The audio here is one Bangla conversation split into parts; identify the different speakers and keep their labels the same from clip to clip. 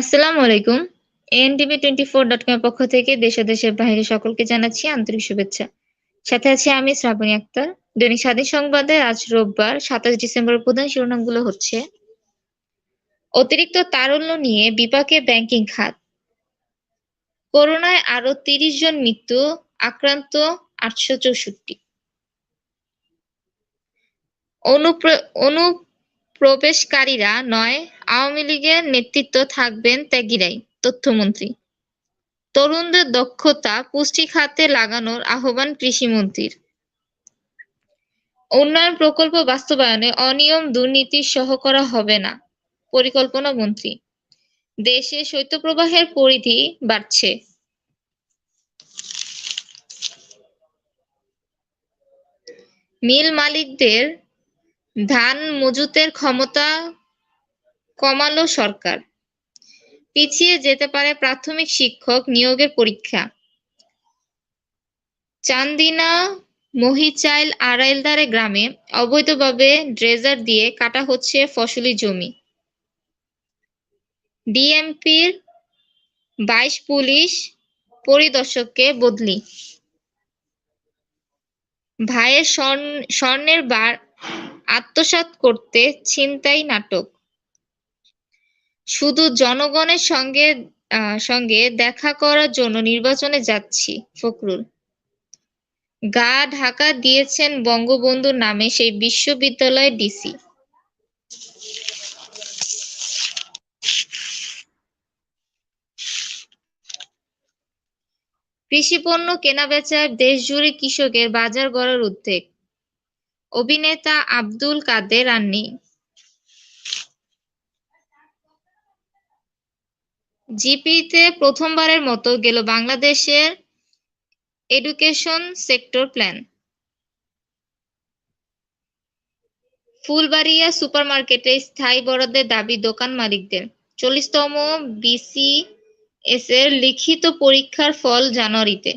Speaker 1: আসসালামু আলাইকুম। NTV twenty four dot com পক্ষ থেকে দেশ দেশের সকলকে জানাচ্ছি আন্তরিক শুভেচ্ছা। সাথে আমি শ্রাবণী আক্তার। দৈনিক স্বাধীন সংবাদে আজ রোববার সাতাশ ডিসেম্বর প্রধান শিরোনামগুলো হচ্ছে, অতিরিক্ত তারল্য নিয়ে বিপাকে ব্যাংকিং খাত, করোনায় আরও তিরিশ জন মৃত্যু, আক্রান্ত আটশো চৌষট্টি। অনুপ্রবেশকারীরা নয় আওয়ামী লীগের নেতৃত্ব থাকবেন ত্যাগীরাই, তথ্যমন্ত্রী। তরুণদের দক্ষতা, পুষ্টি খাতে লাগানোর আহ্বান কৃষিমন্ত্রীর। উন্নয়ন প্রকল্প বাস্তবায়নে অনিয়ম দুর্নীতি সহ করা হবে না, পরিকল্পনা মন্ত্রী। দেশে শৈত্যপ্রবাহের পরিধি বাড়ছে। মিল মালিকদের ধান মজুতের ক্ষমতা কমালো সরকার। পিছিয়ে যেতে পারে প্রাথমিক শিক্ষক নিয়োগের পরীক্ষা। চান্দিনা মহিচাইল আড়াইলদারে গ্রামে অবৈধভাবে ড্রেজার দিয়ে কাটা হচ্ছে ফসলি জমি। ডিএমপির বাইশ পুলিশ পরিদর্শককে বদলি। ভাইয়ের স্বর্ণের বার আত্মসাৎ করতে ছিনতাই নাটক। শুধু জনগণের সঙ্গে সঙ্গে দেখা করার জন্য নির্বাচনে যাচ্ছি, ফখরুল। গা ঢাকা দিয়েছেন বঙ্গবন্ধুর নামে সেই বিশ্ববিদ্যালয় ডিসি। কৃষি পণ্য কৃষিপণ্য কেনাবেচায় দেশজুড়ে কৃষকের বাজার গড়ার উদ্বেগ। অভিনেতা আব্দুল কাদের আন্নি জিপিতে প্রথমবারের মতো গেল বাংলাদেশের এডুকেশন সেক্টর প্ল্যান ফুলবাড়িয়া সুপারমার্কেটে স্থায়ী বরাদ্দের দাবি দোকান মালিকদের। চল্লিশতম বিসিএস এর লিখিত পরীক্ষার ফল জানুয়ারিতে।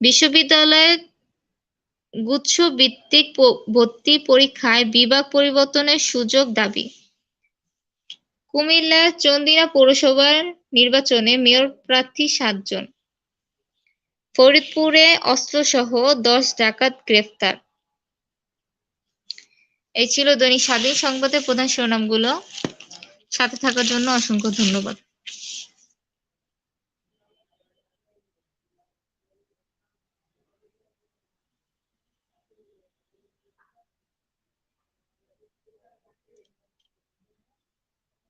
Speaker 1: বিশ্ববিদ্যালয়ের গুচ্ছ ভিত্তিক ভর্তি পরীক্ষায় বিভাগ পরিবর্তনের সুযোগ দাবি। কুমিল্লা চন্দিনা পৌরসভার নির্বাচনে মেয়র প্রার্থী সাতজন। ফরিদপুরে অস্ত্র সহ দশ ডাকাত গ্রেফতার। এই ছিল দৈনিক স্বাধীন সংবাদের প্রধান শিরোনামগুলো। সাথে থাকার জন্য অসংখ্য ধন্যবাদ।